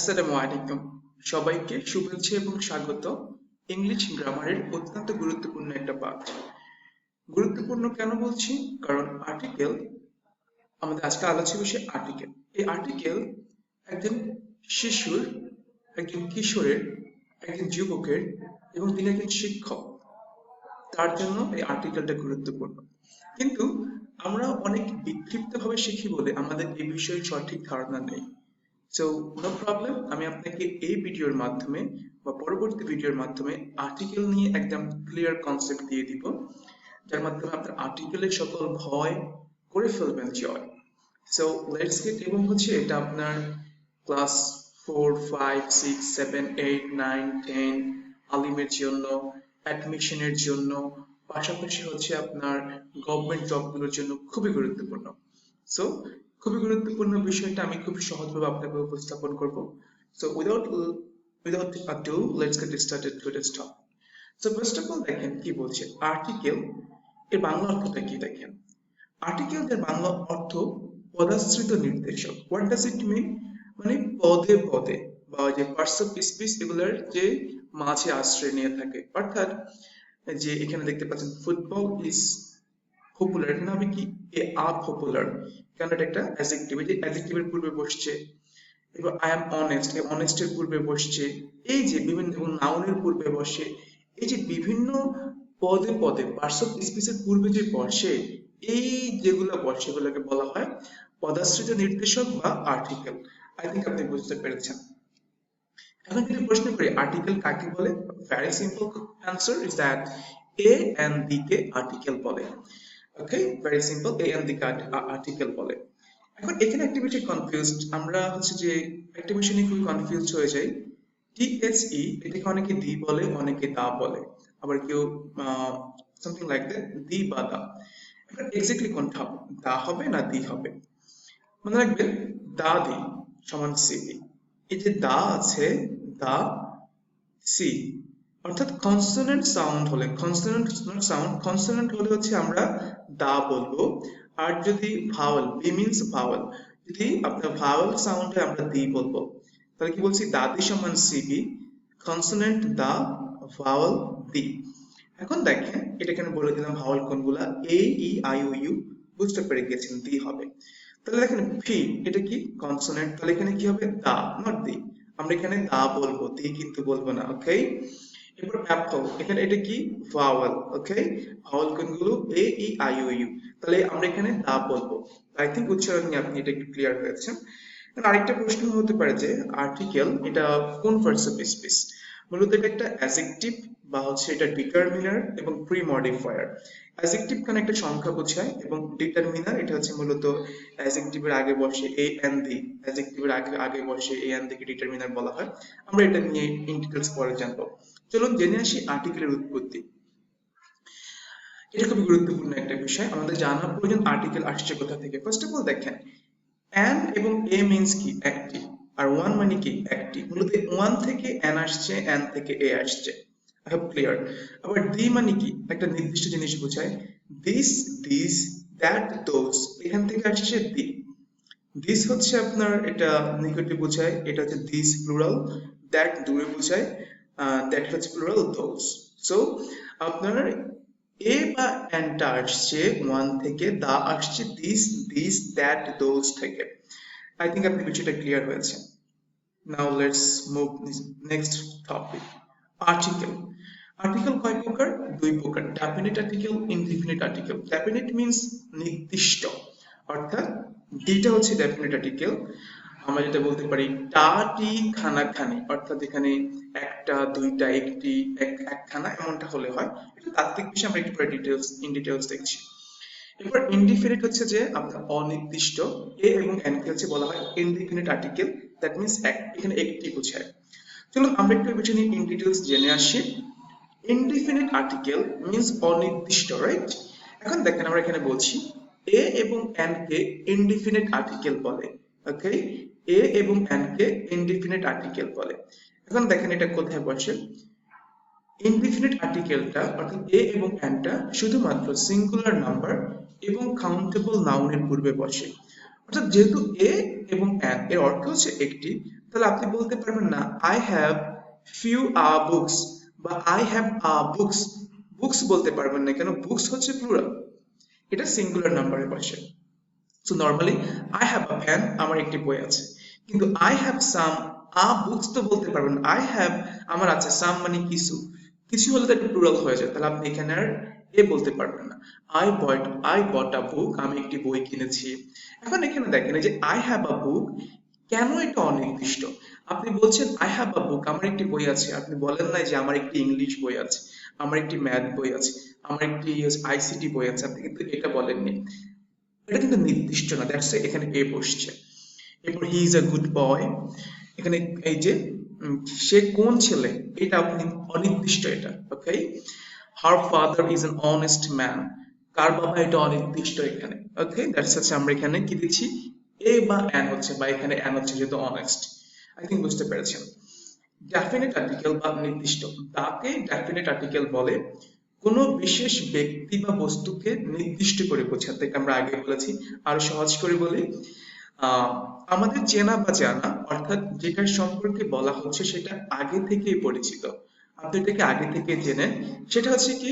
আসসালামু আলাইকুম সবাইকে শুভেচ্ছা এবং স্বাগত। ইংলিশ গ্রামারের অত্যন্ত গুরুত্বপূর্ণ একটা পাঠ গুরুত্বপূর্ণ কেন বলছি? কারণ আর্টিকেল আমাদের আজকে আলোচ্য বিষয় আর্টিকেল এই আর্টিকেল একজন শিশুর, একজন কিশোরের, একজন যুবকের এবং তিনি একজন শিক্ষক। তার জন্য এই আর্টিকেলটা গুরুত্বপূর্ণ। কিন্তু আমরা অনেক বিক্ষিপ্তভাবে শিখি বলে আমাদের এই বিষয়ে সঠিক ধারণা নেই। সো নো প্রবলেম আমি আপনাকে এই ভিডিওর মাধ্যমে বা পরবর্তী ভিডিওর মাধ্যমে আর্টিকেল নিয়ে একদম ক্লিয়ার কনসেপ্ট দিয়ে দিব, যার মাধ্যমে আপনার আর্টিকেলের সকল ভয় করে ফেলবেন জয়। সো লেটস গেট এবং হচ্ছে এটা আপনার class four five six seven eight nine ten আলিমের জন্য অ্যাডমিশনের জন্য, পাশাপাশি হচ্ছে আপনার গভর্নমেন্ট জবগুলোর জন্য খুবই গুরুত্বপূর্ণ। সো খুবই গুরুত্বপূর্ণ বিষয়টা আমি খুব সহজভাবে আপনাকে উপস্থাপন করব। So without without ado let's get started today's topic so first of all দেখেন কি বলছে? আর্টিকেল এর বাংলা অর্থটা কি দেখেন? আর্টিকেল এর বাংলা অর্থ পদাশ্রিত নির্দেশক। হোয়াট ডাজ ইট মিন মানে পদে পদে, বা যে পার্টস অফ স্পিচ এগুলোর যে মাঝে আশ্রয় নিয়ে থাকে। অর্থাৎ, যে এখানে দেখতে পাচ্ছেন ফুটবল ইজ পপুলার এখানে হবে কি? এ আ পপুলার কারণ এটা একটা অ্যাজেক্টিভ এই যে অ্যাজেক্টিভের পূর্বে বসছে, এবার আই এম অনেস্ট এই অনেস্টের পূর্বে বসছে, এই যে বিভিন্ন, এবং নাউনের পূর্বে বসে এই যে বিভিন্ন পদে পদে পার্টস অফ স্পিচের পূর্বে যে বসে, এই যেগুলো বসে সেগুলোকে বলা হয় পদাশ্রিত নির্দেশক বা আর্টিকেল আই থিঙ্ক আপনি বুঝতে পেরেছেন। এখন যদি প্রশ্ন করি আর্টিকেল কাকে বলে? Very simple answer is that A and B K article বলে। Okay very simple A B K article বলে। এখন এখানে একটা কনফিউজড আমরা হচ্ছে যে একটা খুবই কনফিউজ হয়ে যাই। টিএসই এটাকে অনেকে দি বলে, অনেকে দা বলে। আবার কেউ সামথিং লাইক দ্যাট দি বা দা। এখন এক্স্যাক্টলি কোনটা হবে দা হবে না দি হবে? মনে রাখবেন, দা দি সমান সিবি এই যে দা আছে, দা সি অর্থাৎ কনসোনেন্ট সাউন্ড হলে কনসোনেন্ট সাউন্ড কনসোনেন্ট হলে হচ্ছে আমরা দা বলব। আর যদি ভাওয়াল বি মিনস ভাওয়াল যদি আপনার ভাওয়াল সাউন্ড আমরা দি বলব, তাহলে কি বলছি? দাদি সমান সিবি কনসোনেন্ট দা ভাওয়াল দি এখন দেখেন, এটা এখানে বলে দিলাম ভাওয়াল কোনগুলা? এ ই আই ও ইউ বুঝতে পেরে গেছেন দি হবে। তাহলে দেখেন ফি এটা কি? কনসোনেন্ট তাহলে এখানে কি হবে? দা নট দি আমরা এখানে দা বলব দি কিন্তু বলব না ওকে এরপর অ্যাপল এখানে এটা কি? ভাওয়াল ওকে ভাওয়াল কোনগুলো এ ই আই ও ইউ তাহলে আমরা এখানে দা বলব। আই থিঙ্ক উচ্চারণ নিয়ে আপনি এটা একটু ক্লিয়ার হয়েছেন। আরেকটা প্রশ্ন হতে পারে যে আর্টিকেল এটা কোন মূলত এটা একটা বা হচ্ছে এটা ডিটারমিনার এবং প্রি মডিফায়ার একটা সংখ্যা বোঝায় এবং ডিটারমিনার এটা হচ্ছে মূলত অ্যাজেক্টিভের আগে বসে এ এন দি অ্যাজেক্টিভের আগে আগে বসে এ এন দিকে ডিটারমিনার বলা হয়। আমরা এটা নিয়ে ইন পরে জানব। চলুন জেনে আসি আর্টিকেলের উৎপত্তি। এটা খুবই গুরুত্বপূর্ণ একটা বিষয়। আমাদের জানা প্রয়োজন আর্টিকেল আসছে কোথা থেকে? ফার্স্ট অফ অল দেখেন অ্যান এবং এ মিনস কি? একটি। আর ওয়ান মানে কি? একটি। মূলত ওয়ান থেকে অ্যান আসছে অ্যান থেকে এ আসছে। আই হোপ ক্লিয়ার আবার দি মানে কি? একটা নির্দিষ্ট জিনিস বোঝায়। দিস দিস দ্যাট দোজ এখান থেকে আসছে দি দিস হচ্ছে আপনার এটা নিকটে বোঝায়, এটা হচ্ছে দিস প্লুরাল দ্যাট দূরে বোঝায়। দ্যাট হচ্ছে প্লুরাল দোজ সো আপনার এ বা অ্যানটা আসছে ওয়ান থেকে দা আসছে দিস দিস দ্যাট দোজ থেকে। আই থিঙ্ক আপনি বিষয়টা ক্লিয়ার হয়েছে। Now let's move next topic article article কয় প্রকার? দুই প্রকার। Definite article indefinite article definite means নির্দিষ্ট। অর্থাৎ ডিটা হচ্ছে ডেফিনিট আর্টিকেল আমরা যেটা বলতে পারি টা টি খানা খানি অর্থাৎ এখানে একটা, দুইটা, একটি, এক, একখানা এমনটা হলে হয়। এটা তাত্ত্বিক বিষয়, আমরা একটু পরে ডিটেলস ইন ডিটেলস দেখছি। এবার ইনডিফিনিট হচ্ছে যে আপনার অনির্দিষ্ট এ এবং এন কে হচ্ছে বলা হয় ইনডিফিনিট আর্টিকেল দ্যাট মিন্স এখানে একটি বোঝায়। চলুন আমরা একটু বিষয় নিয়ে ইন ডিটেলস জেনে আসি। ইনডিফিনিট আর্টিকেল মিন্স অনির্দিষ্ট রাইট এখন দেখেন আমরা এখানে বলছি এ এবং এন কে ইনডিফিনিট আর্টিকেল বলে ওকে এ এবং এন কে ইনডিফিনিট আর্টিকেল বলে। এখন দেখেন এটা কোথায় বসে? ইনডিফিনিট আর্টিকেলটা অর্থাৎ এ এবং এনটা শুধুমাত্র সিঙ্গুলার নাম্বার এবং কাউন্টেবল নাউনের পূর্বে বসে। অর্থাৎ যেহেতু এ এবং এন এর অর্থ হচ্ছে একটি, তাহলে আপনি বলতে পারবেন না I have few a books বা I have a books books বলতে পারবেন না কেন বুকস হচ্ছে প্লুরাল এটা সিঙ্গুলার নাম্বারে পাশে so normally I have a pen আমার একটি বই আছে। কিন্তু I have some a books তো বলতে পারবেন আই হ্যাভ আমার আছে সাম মানে কিছু। কিছু হলে তো প্লুরাল হয়ে যায়। তাহলে আপনি এখানে আর এ বলতে পারবেন না। আই বট আই বট আ বুক আমি একটি বই কিনেছি। এখন এখানে দেখেন যে আই হ্যাভ আ বুক কেন এটা অনির্দিষ্ট? আপনি বলছেন আই হ্যাভ আ বুক আমার একটি বই আছে। আপনি বলেন না যে আমার একটি ইংলিশ বই আছে, আমার একটি ম্যাথ বই আছে, আমার একটি আইসিটি বই আছে। আপনি কিন্তু এটা বলেননি। এটা কিন্তু নির্দিষ্ট না দ্যাটস এখানে এ বসছে? এরপর he is a good boy এখানে এই যে সে কোন ছেলে? এটা অনির্দিষ্ট এটা okay her father is an honest man কার বাবা এটা অনির্দিষ্ট এখানে ওকে দ্যাটস হচ্ছে আমরা এখানে কি দিচ্ছি এ বা অ্যান হচ্ছে, বা এখানে অ্যান হচ্ছে যেহেতু অনেস্ট আই থিঙ্ক বুঝতে পেরেছেন। ডেফিনেট আর্টিকেল বা নির্দিষ্ট, তাকে ডেফিনেট আর্টিকেল বলে কোনো বিশেষ ব্যক্তি বা বস্তুকে নির্দিষ্ট করে বোঝাতে আমরা আগে বলেছি, আরও সহজ করে বলি আমাদের চেনা বা জানা, অর্থাৎ যেটার সম্পর্কে বলা হচ্ছে সেটা আগে থেকেই পরিচিত। আপনি এটাকে আগে থেকে জেনেন সেটা হচ্ছে কি,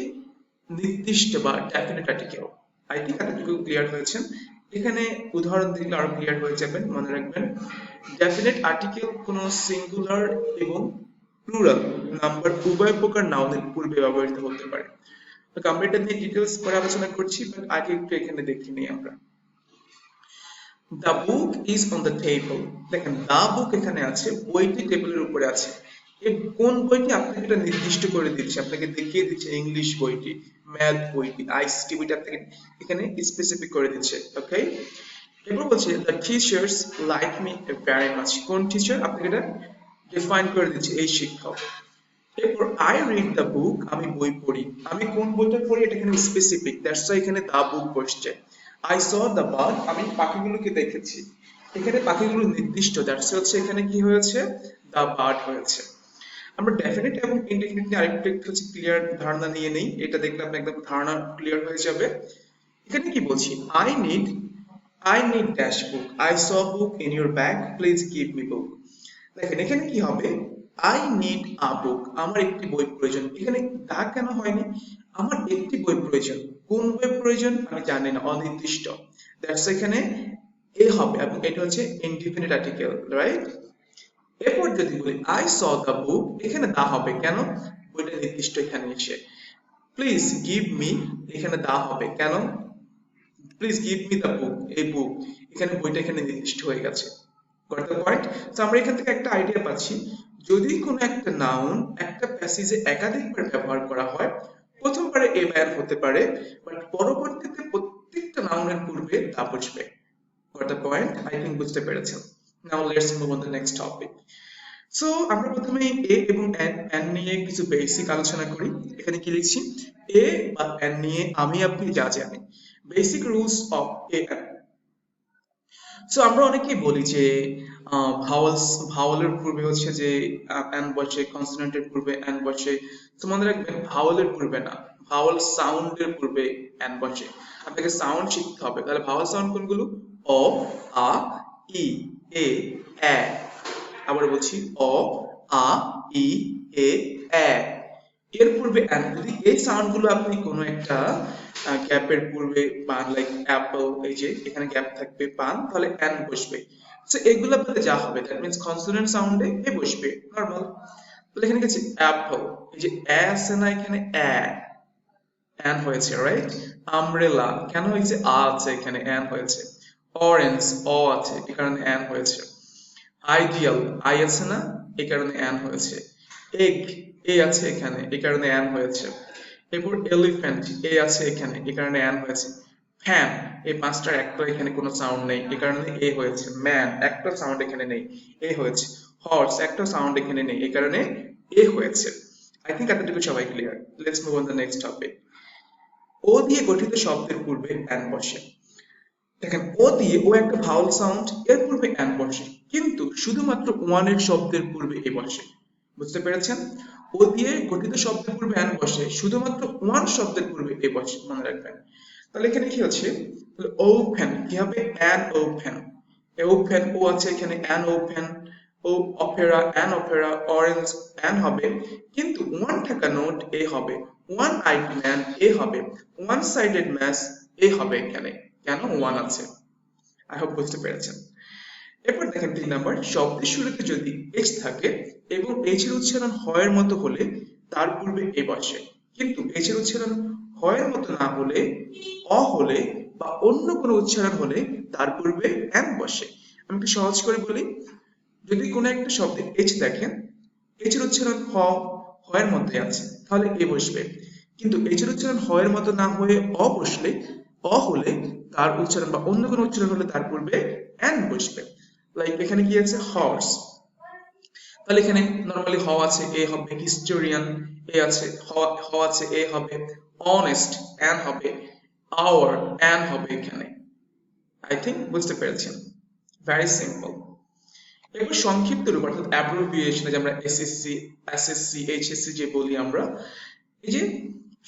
নির্দিষ্ট বা ডেফিনেট আর্টিকেল আই থিঙ্ক এতটুকু ক্লিয়ার হয়েছেন এখানে উদাহরণ দিলে আরও ক্লিয়ার হয়ে যাবেন, মনে রাখবেন। ডেফিনেট আর্টিকেল কোনো সিঙ্গুলার এবং প্লুরাল নাম্বার উভয় প্রকার নাউনের পূর্বে ব্যবহৃত হতে পারে। আমরা এটা নিয়ে ডিটেলস পরে আলোচনা করছি বাট আগে একটু এখানে দেখে নিই আমরা। The book is on the table দেখেন দ্য বুক এখানে আছে, বইটি টেবিলের উপরে আছে। কোন বইটি? আপনাকে এটা নির্দিষ্ট করে দিচ্ছে। আপনাকে দেখিয়ে দিচ্ছে ইংলিশ বইটি ম্যাথ বইটি আইসিটি বইটি আপনাকে এখানে স্পেসিফিক করে দিচ্ছে ওকে এরপর বলছে the teachers like me very much কোন টিচার আপনাকে এটা ডিফাইন করে দিচ্ছে এই শিক্ষক। এরপর আই রিড দ্য বুক আমি বই পড়ি। আমি কোন বইটা পড়ি এটা এখানে স্পেসিফিক দ্যাটস এখানে দা বুক বসছে আই স দ্য বার্ড আমি পাখিগুলোকে দেখেছি। এখানে পাখিগুলো নির্দিষ্ট দ্যাটস হচ্ছে এখানে কি হয়েছে? দা বার্ড হয়েছে। আমরা ডেফিনেট এবং ইনডেফিনিট নিয়ে আরেকটু একটু হচ্ছে ক্লিয়ার ধারণা নিয়ে নেই। এটা দেখলে আপনার একদম ধারণা ক্লিয়ার হয়ে যাবে। এখানে কি বলছি? I need I need dash book I saw book in your bag please give me book দেখেন, এখানে কি হবে? আই নিড আ বুক আমার একটি বই প্রয়োজন। এখানে তা কেন হয়নি? আমার একটি বই প্রয়োজন। কোন বই প্রয়োজন? আমি জানি না। অনির্দিষ্ট। দ্যাটস এখানে এ হবে এবং এটা হচ্ছে ইনডিফিনিট আর্টিকেল রাইট এরপর যদি বলি আই স দ্য বুক এখানে দা হবে। কেন? বইটা নির্দিষ্ট এখানে এসে। প্লিজ গিভ মি এখানে দা হবে। কেন? Please give me the book এই বুক এখানে বইটা এখানে নির্দিষ্ট হয়ে গেছে। গট দ্য পয়েন্ট আমরা এখান থেকে একটা আইডিয়া পাচ্ছি। যদি কোনো একটা নাউন একটা প্যাসেজে একাধিকবার ব্যবহার করা হয়, প্রথমবারে এ হতে পারে বাট পরবর্তীতে প্রত্যেকটা নাউনের পূর্বে তা বসবে got the point I think বুঝতে পেরেছেন। Now let's move on the next topic so আমরা প্রথমে এ এবং এন নিয়ে কিছু বেসিক আলোচনা করি। এখানে কি লিখছি? এ বা এন নিয়ে আমি আপনি যা জানি basic rules of a so আমরা অনেকেই বলি যে ভাওয়ালস, ভাওয়ালের পূর্বে হচ্ছে যে এন বসে কনসোনেন্টের পূর্বে এন বসে তো মনে রাখবেন ভাওয়ালের পূর্বে না, ভাওয়াল সাউন্ডের পূর্বে এন বসে আপনাকে সাউন্ড শিখতে হবে। তাহলে ভাওয়াল সাউন্ড কোনগুলো? অ, আ, ই, এ এ। আবার বলছি, অ, আ, ই, এ এ। এর পূর্বে অ্যান যদি এই সাউন্ডগুলো আপনি কোনো একটা গ্যাপের পূর্বে পান লাইক অ্যাপল এই যে এখানে গ্যাপ থাকবে পান, তাহলে অ্যান বসবে। সো এগুলো আপনাদের যা হবে দ্যাট মিন্স কনসোনেন্ট সাউন্ডে এ বসবে নরমাল তাহলে এখানে গেছে অ্যাপল এই যে অ্যা আছে না, এখানে অ্যা অ্যান হয়েছে রাইট আমব্রেলা কেন হয়েছে? আ আছে এখানে অ্যান হয়েছে। অরেঞ্জ অ আছে এই কারণে অ্যান হয়েছে। আইডিয়াল আই আছে না এই কারণে অ্যান হয়েছে। এগ এ আছে এখানে এই কারণে অ্যান হয়েছে। এরপর এলিফ্যান্ট এ আছে এখানে, এই কারণে অ্যান হয়েছে। ফ্যান এই পাঁচটার একটা এখানে কোনো সাউন্ড নেই, এই কারণে এ হয়েছে। ম্যান একটা সাউন্ড এখানে নেই এ হয়েছে। হর্স একটা সাউন্ড এখানে নেই, এই কারণে এ হয়েছে। আই থিঙ্ক এতটুকু সবাই clear let's move on the next topic ও দিয়ে গঠিত শব্দের পূর্বে অ্যান বসে। দেখেন ও দিয়ে ও একটা ভাওয়াল সাউন্ড এর পূর্বে অ্যান বসে। কিন্তু শুধুমাত্র ওয়ানের শব্দের পূর্বে এ বসে। বুঝতে পেরেছেন? ও দিয়ে গঠিত শব্দের পূর্বে অ্যান বসে, শুধুমাত্র ওয়ান শব্দের পূর্বে এ বসে, মনে রাখবেন। তাহলে এখানে কি হচ্ছে? ওপেন কি হবে? অ্যান ওপেন ওপেন ও আছে এখানে an open O opera an opera, orange an হবে। কিন্তু ওয়ান টাকা নোট এ হবে। ওয়ান আইড ম্যান এ হবে। ওয়ান সাইডেড ম্যাচ এ হবে এখানে। কেন? ওয়ান আছে। আই হোপ বুঝতে পেরেছেন। এরপর দেখেন তিন নাম্বার, শব্দের শুরুতে যদি এইচ থাকে এবং এইচ এর উচ্চারণ হয়ের মতো হলে তার পূর্বে এ বসে। কিন্তু এইচ এর উচ্চারণ হয়ের মতো না হলে, অ হলে বা অন্য কোনো উচ্চারণ হলে তার পূর্বে এম বসে। আমি একটু সহজ করে বলি, যদি কোনো একটা শব্দে এইচ দেখেন এইচ এর উচ্চারণ হ, হয়ের মধ্যে আছে, তাহলে এ বসবে। কিন্তু এইচ এর উচ্চারণ হয়ের মতো না হয়ে অ বসলে, অ হলে তার উচ্চারণ বা অন্য কোনো উচ্চারণ হলে তার পূর্বে এন বসবে। লাইক এখানে কি আছে? হর্স তাহলে এখানে নর্মালি হ আছে? এ হবে হিস্টোরিয়ান এ আছে হ আছে? এ হবে অনেস্ট অ্যান হবে আওয়ার অ্যান হবে এখানে। আই থিঙ্ক বুঝতে পেরেছেন। ভেরি সিম্পল এরপর সংক্ষিপ্ত রূপ অর্থাৎ অ্যাব্রিভিয়েশন যে আমরা এসএসসি এসএসসি এইচএসসি যে বলি আমরা, এই যে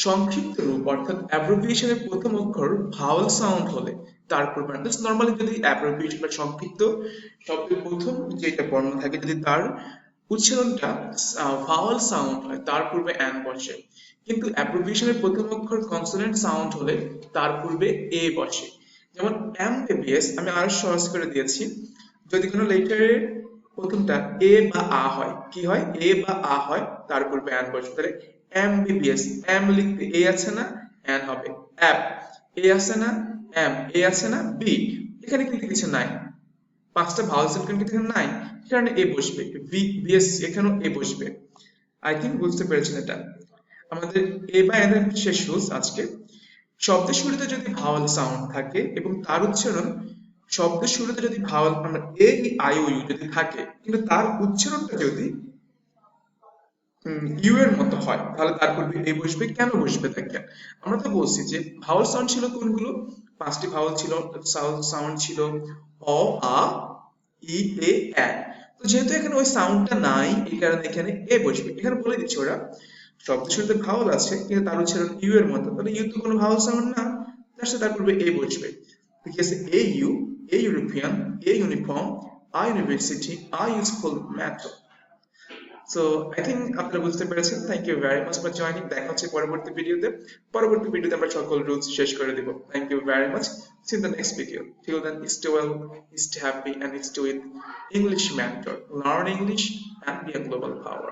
সংক্ষিপ্ত রূপ অর্থাৎ অ্যাব্রিভিয়েশনের প্রথম অক্ষর ভাওয়াল সাউন্ড হলে তারপর নর্মালি যদি অ্যাব্রিভিয়েশন বা সংক্ষিপ্ত শব্দের প্রথম যেটা বর্ণ থাকে, যদি তার উচ্চারণটা ভাওয়াল সাউন্ড হয়, তার পূর্বে অ্যান বসে। কিন্তু অ্যাব্রিভিয়েশনের প্রথম অক্ষর কনসোনেন্ট সাউন্ড হলে তার পূর্বে এ বসে। যেমন এম এমবিবিএস আমি আরও সহজ করে দিয়েছি। যদি কোনো লেটারের প্রথমটা এ বা আ হয়, কি হয়? এ বা আ হয়, তার পূর্বে অ্যান বসবে তাহলে এমবিবিএস এম লিখতে এ আছে না? অ্যান হবে। অ্যাপ এ আছে না? এম এ আছে না? বি এখানে কিন্তু কিছু নাই। পাঁচটা ভাওয়াল সাউন্ড কিন্তু এখানে নাই। সেখানে এ বসবে। বি বিএস এখানেও এ বসবে। আই থিঙ্ক বুঝতে পেরেছেন এটা। আমাদের এ বা এন শেষ রুলস আজকে। শব্দের শুরুতে যদি ভাওয়াল সাউন্ড থাকে এবং তার উচ্চারণ, শব্দের শুরুতে যদি ভাওয়াল আমরা এ আই ও ইউ যদি থাকে, কিন্তু তার উচ্চারণটা যদি ইউ এর মতো হয়, তাহলে তার পূর্বে এ বসবে। কেন বসবে দেখেন। আমরা তো বলছি যে ভাওয়াল সাউন্ড ছিল কোনগুলো? পাঁচটি ভাওয়াল ছিল সাউন্ড ছিল অ আ, ই এ এ। তো যেহেতু এখানে ওই সাউন্ডটা নাই, এই কারণে এখানে এ বসবে। এখানে বলে দিচ্ছে ওরা শব্দ শুরুতে ভাওয়াল আছে, কিন্তু তার উচ্চারণ ইউ এর মতো। তাহলে ইউ তো কোনো ভাওয়াল সাউন্ড না, তার সাথে তার পূর্বে এ বসবে। ঠিক আছে a U a European a uniform a university a useful method so I think আপনারা বুঝতে পেরেছেন। Thank you very much for joining দেখা হচ্ছে পরবর্তী ভিডিওতে। পরবর্তী ভিডিওতে আমরা সকল রুলস শেষ করে দেব। Thank you very much see the next video till then stay well stay happy and stay with English mentor learn english and be a global power